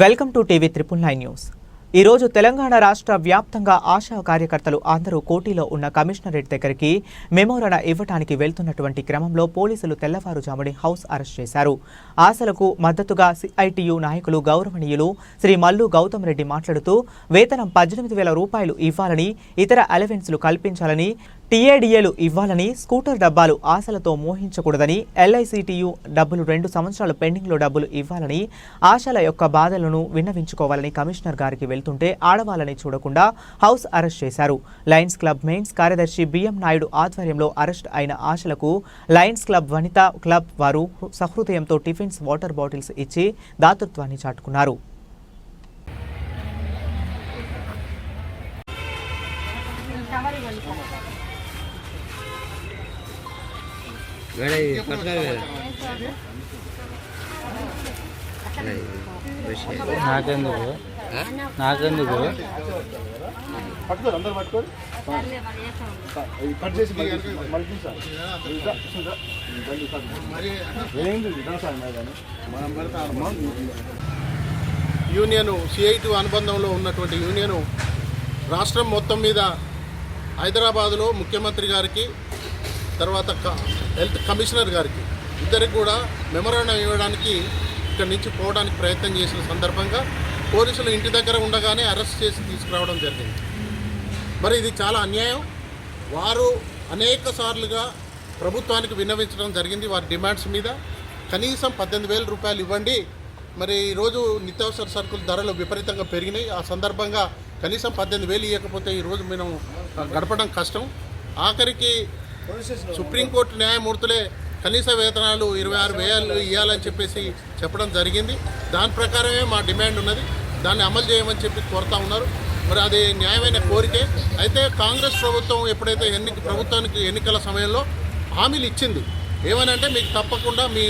Welcome to TV triple nine news. ఈరోజు తెలంగాణ రాష్ట్ర వ్యాప్తంగా ఆశా కార్యకర్తలు అందరూ కోటీలో ఉన్న కమిషనరేట్ దగ్గరికి మెమోరణ ఇవ్వటానికి వెళ్తున్నటువంటి క్రమంలో పోలీసులు తెల్లవారుజాముని హౌస్ అరెస్ట్ చేశారు. ఆశలకు మద్దతుగా సిఐటియు నాయకులు గౌరవనీయులు శ్రీ మల్లు గౌతమ్ రెడ్డి మాట్లాడుతూ వేతనం పద్దెనిమిది వేల రూపాయలు ఇవ్వాలని ఇతర అలవెన్స్లు కల్పించాలని టీఏడీఏలు ఇవ్వాలని స్కూటర్ డబ్బాలు ఆశలతో మోహించకూడదని ఎల్ఐసిటియు డబ్బులు రెండు సంవత్సరాలు పెండింగ్లో డబ్బులు ఇవ్వాలని ఆశల యొక్క బాధలను విన్నవించుకోవాలని కమిషనర్ గారికి వెళ్తుంటే ఆడవాళ్ళని చూడకుండా హౌస్ అరెస్ట్ చేశారు. లయన్స్ క్లబ్ మెయిన్స్ కార్యదర్శి బిఎం నాయుడు ఆధ్వర్యంలో అరెస్ట్ అయిన ఆశలకు లయన్స్ క్లబ్ వనిత క్లబ్ వారు సహృదయంతో టిఫిన్స్ వాటర్ బాటిల్స్ ఇచ్చి దాతృత్వాన్ని చాటుకున్నారు. మేడం ఇది నాకెందుకు? నాకెందుకు? పట్టుకోరు అందరు పట్టుకోరు కట్ చేసి మళ్ళీ సార్ యూనియన్ సిఐటి అనుబంధంలో ఉన్నటువంటి యూనియన్ రాష్ట్రం మొత్తం మీద హైదరాబాదులో ముఖ్యమంత్రి గారికి తర్వాత క- హెల్త్ కమిషనర్ గారికి ఇద్దరికి కూడా మెమరాండం ఇవ్వడానికి ఇక్కడి నుంచి పోవడానికి ప్రయత్నం చేసిన సందర్భంగా పోలీసులు ఇంటి దగ్గర ఉండగానే అరెస్ట్ చేసి తీసుకురావడం జరిగింది. మరి ఇది చాలా అన్యాయం. వారు అనేక సార్లుగా ప్రభుత్వానికి విన్నవించడం జరిగింది వారి డిమాండ్స్ మీద. కనీసం పద్దెనిమిది వేల రూపాయలు ఇవ్వండి. మరి ఈరోజు నిత్యావసర సరుకుల ధరలు విపరీతంగా పెరిగినాయి. ఆ సందర్భంగా కనీసం పద్దెనిమిది వేలు ఇవ్వకపోతే ఈరోజు మేము గడపడం కష్టం. ఆఖరికి సుప్రీంకోర్టు న్యాయమూర్తులే కనీస వేతనాలు ఇరవై ఆరు వేలు ఇవ్వాలని చెప్పేసి చెప్పడం జరిగింది. దాని ప్రకారమే మా డిమాండ్ ఉన్నది. దాన్ని అమలు చేయమని చెప్పి కోరుతా ఉన్నారు. మరి అది న్యాయమైన కోరికే. అయితే కాంగ్రెస్ ప్రభుత్వం ఎప్పుడైతే ఎన్ని ప్రభుత్వానికి ఎన్నికల సమయంలో హామీలు ఇచ్చింది ఏమనంటే మీకు తప్పకుండా మీ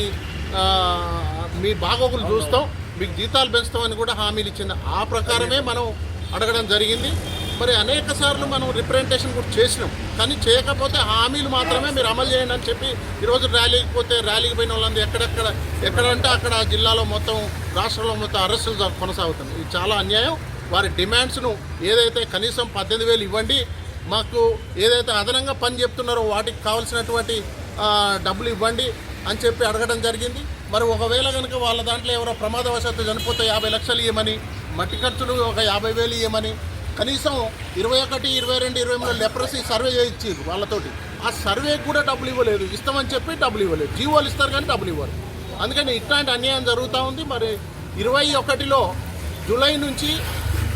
మీ బాగోగులు చూస్తాం మీకు జీతాలు పెంచుతామని కూడా హామీలు ఇచ్చింది. ఆ ప్రకారమే మనం అడగడం జరిగింది. మరి అనేక సార్లు మనం రిప్రజెంటేషన్ కూడా చేసినాం. కానీ చేయకపోతే హామీలు మాత్రమే మీరు అమలు చేయండి అని చెప్పి ఈరోజు ర్యాలీకి పోతే ర్యాలీకి పోయిన వాళ్ళందరూ ఎక్కడెక్కడ ఎక్కడంటే అక్కడ జిల్లాలో మొత్తం రాష్ట్రంలో మొత్తం అరెస్టులు కొనసాగుతున్నాయి. కొనసాగుతుంది ఇది చాలా అన్యాయం. వారి డిమాండ్స్ను ఏదైతే కనీసం పద్దెనిమిది వేలు ఇవ్వండి మాకు ఏదైతే అదనంగా పని చెప్తున్నారో వాటికి కావాల్సినటువంటి డబ్బులు ఇవ్వండి అని చెప్పి అడగడం జరిగింది. మరి ఒకవేళ కనుక వాళ్ళ దాంట్లో ఎవరో ప్రమాదవశాత్తు చనిపోతే యాభై లక్షలు ఇవ్వమని మట్టి ఖర్చులు ఒక యాభై వేలు ఇవ్వమని కనీసం ఇరవై ఒకటి ఇరవై రెండు ఇరవై మూడు లెప్రసీ సర్వే చేయించారు వాళ్ళతోటి. ఆ సర్వేకి కూడా డబ్బులు ఇవ్వలేదు. ఇస్తామని చెప్పి డబ్బులు ఇవ్వలేదు. జీవోలు ఇస్తారు కానీ డబ్బులు ఇవ్వరు. అందుకని ఇట్లాంటి అన్యాయం జరుగుతూ ఉంది. మరి ఇరవై ఒకటిలో జూలై నుంచి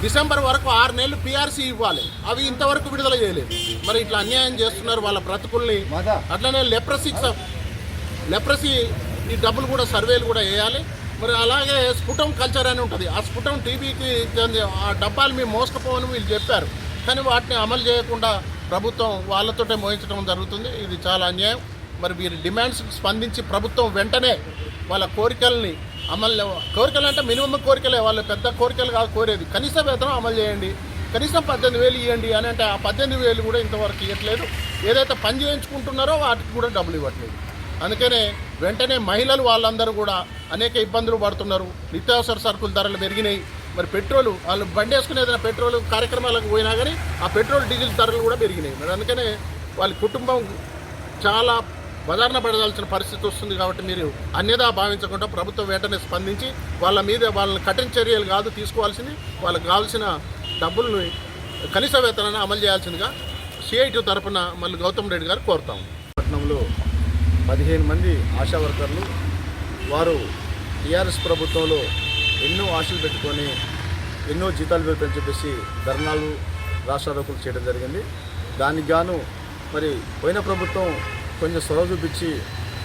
డిసెంబర్ వరకు ఆరు నెలలు పిఆర్సీ ఇవ్వాలి. అవి ఇంతవరకు విడుదల చేయలేదు. మరి ఇట్లా అన్యాయం చేస్తున్నారు వాళ్ళ బ్రతుకుల్ని. అట్లనే లెప్రసీకి స- లెప్రసీ ఈ డబ్బులు కూడా సర్వేలు కూడా వేయాలి. మరి అలాగే స్ఫుటం కల్చర్ అని ఉంటుంది. ఆ స్ఫుటం టీవీకి ఆ డబ్బాలు మేము మోసకపోవని వీళ్ళు చెప్పారు. కానీ వాటిని అమలు చేయకుండా ప్రభుత్వం వాళ్ళతోటే మోయించడం జరుగుతుంది. ఇది చాలా అన్యాయం. మరి వీరి డిమాండ్స్ స్పందించి ప్రభుత్వం వెంటనే వాళ్ళ కోరికల్ని అమలు కోరికలు అంటే మినిమం కోరికలే. వాళ్ళ పెద్ద కోరికలు కాదు కోరేది. కనీస వేతనం అమలు చేయండి. కనీసం పద్దెనిమిది వేలు ఇవ్వండి అని అంటే ఆ పద్దెనిమిది వేలు కూడా ఇంతవరకు ఇవ్వట్లేదు ఏదైతే పని చేయించుకుంటున్నారో వాటికి కూడా డబ్బులు ఇవ్వట్లేదు. అందుకనే వెంటనే మహిళలు వాళ్ళందరూ కూడా అనేక ఇబ్బందులు పడుతున్నారు. నిత్యావసర సరుకుల ధరలు పెరిగినాయి. మరి పెట్రోల్ వాళ్ళు బండి వేసుకునే ఏదైనా పెట్రోల్ కార్యక్రమాలకు పోయినా కానీ ఆ పెట్రోల్ డీజిల్ ధరలు కూడా పెరిగినాయి. మరి అందుకనే వాళ్ళ కుటుంబం చాలా బదారణ పడదాల్సిన పరిస్థితి వస్తుంది కాబట్టి మీరు అన్యదా భావించకుండా ప్రభుత్వం వెంటనే స్పందించి వాళ్ళ మీద వాళ్ళని కఠిన చర్యలు కాదు తీసుకోవాల్సింది. వాళ్ళకి కావాల్సిన డబ్బులను కనీస వేతనాన్ని అమలు చేయాల్సిందిగా సిఐటి తరపున మళ్ళీ గౌతమ్ రెడ్డి గారు కోరుతాము పట్టణంలో పదిహేను మంది ఆశా వర్కర్లు. వారు టీఆర్ఎస్ ప్రభుత్వంలో ఎన్నో ఆశలు పెట్టుకొని ఎన్నో జీతాలు పెడతారని చెప్పేసి ధర్నాలు రాష్ట్రారోపణలు చేయడం జరిగింది. దానికి గాను మరి పోయిన ప్రభుత్వం కొంచెం చొరవ చూపించి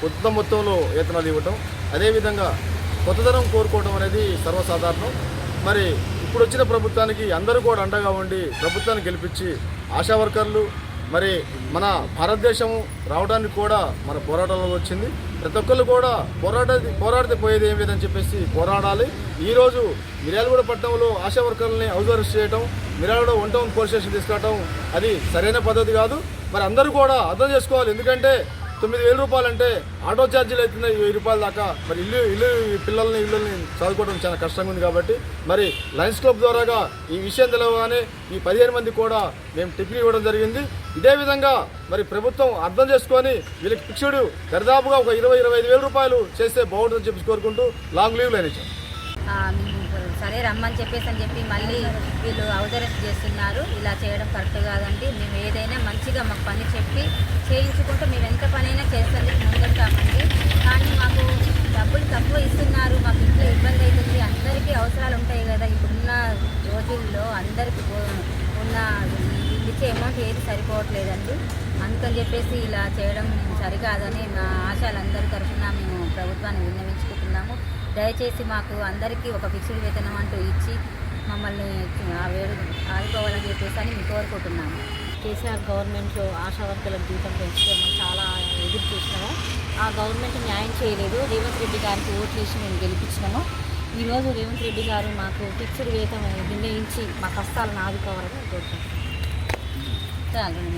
కొత్త మొత్తంలో వేతనాలు ఇవ్వటం అదేవిధంగా కొత్తదనం కోరుకోవడం అనేది సర్వసాధారణం. మరి ఇప్పుడు వచ్చిన ప్రభుత్వానికి అందరూ కూడా అండగా ఉండి ప్రభుత్వాన్ని గెలిపించి ఆశా వర్కర్లు మరి మన భారతదేశం రావడానికి కూడా మన పోరాటంలో వచ్చింది. ప్రతి ఒక్కళ్ళు కూడా పోరాట పోరాడితే పోయేది ఏం లేదని చెప్పేసి పోరాడాలి. ఈరోజు మిర్యాలగూడ పట్టణంలో ఆశా వర్కర్లని హౌస్ చేయటం చేయడం Miryalaguda one town police station తీసుకురావడం అది సరైన పద్ధతి కాదు. మరి అందరూ కూడా అర్థం చేసుకోవాలి. ఎందుకంటే తొమ్మిది వేల రూపాయలు అంటే ఆటో ఛార్జీలు అవుతున్నాయి వెయ్యి రూపాయల దాకా. మరి ఇల్లు ఇల్లు పిల్లల్ని ఇల్లుల్ని చదువుకోవడం చాలా కష్టంగా ఉంది కాబట్టి. మరి లయన్స్ క్లబ్ ద్వారాగా ఈ విషయం తెలవగానే ఈ పదిహేను మంది కూడా మేము టిఫిన్ ఇవ్వడం జరిగింది. ఇదే విధంగా మరి ప్రభుత్వం అర్థం చేసుకొని వీళ్ళకి ఫిక్స్డ్ దరిదాపుగా ఒక ఇరవై ఇరవై ఐదు వేల రూపాయలు చేస్తే బాగుంటుందని చెప్పి కోరుకుంటూ లాంగ్ లీవ్ లైన్ సరే. రమ్మని చెప్పేసి అని చెప్పి మళ్ళీ వీళ్ళు అవదరెస్ట్ చేస్తున్నారు. ఇలా చేయడం కరెక్ట్ కాదండి. మేము ఏదైనా మంచిగా మాకు పని చెప్పి చేయించుకుంటూ మేము ఎంత పనైనా చేసేందుకు ముందుంటామండి. కానీ మాకు డబ్బులు తక్కువ ఇస్తున్నారు మాకు ఇంట్లో ఇబ్బంది అవుతుంది అందరికీ అవసరాలు ఉంటాయి కదా. ఇప్పుడున్న రోజుల్లో అందరికి ఉన్న ఇచ్చే అమౌంట్ ఏది సరిపోవట్లేదండి. అందుకని చెప్పేసి ఇలా చేయడం సరికాదని మా ఆశాలందరి తరఫున మేము ప్రభుత్వాన్ని విన్నవించుకుంటున్నాము. దయచేసి మాకు అందరికీ ఒక ఫిక్స్డ్ వేతనం అంటూ ఇచ్చి మమ్మల్ని ఆ వేడు ఆదుకోవాలని చెప్పేసి అని మేము కోరుకుంటున్నాము. కేసీఆర్ గవర్నమెంట్లో ఆశా వర్కర్ల జీతం పెంచుకోవడం చాలా ఎదురు చూసినాము ఆ గవర్నమెంట్ న్యాయం చేయలేదు. రేవంత్ రెడ్డి గారికి ఓట్లు వేసి మేము గెలిపించినాము. ఈరోజు రేవంత్ రెడ్డి గారు మాకు ఫిక్స్డ్ వేతం నిర్ణయించి మా కష్టాలను ఆదుకోవాలని కోరుకుంటున్నాం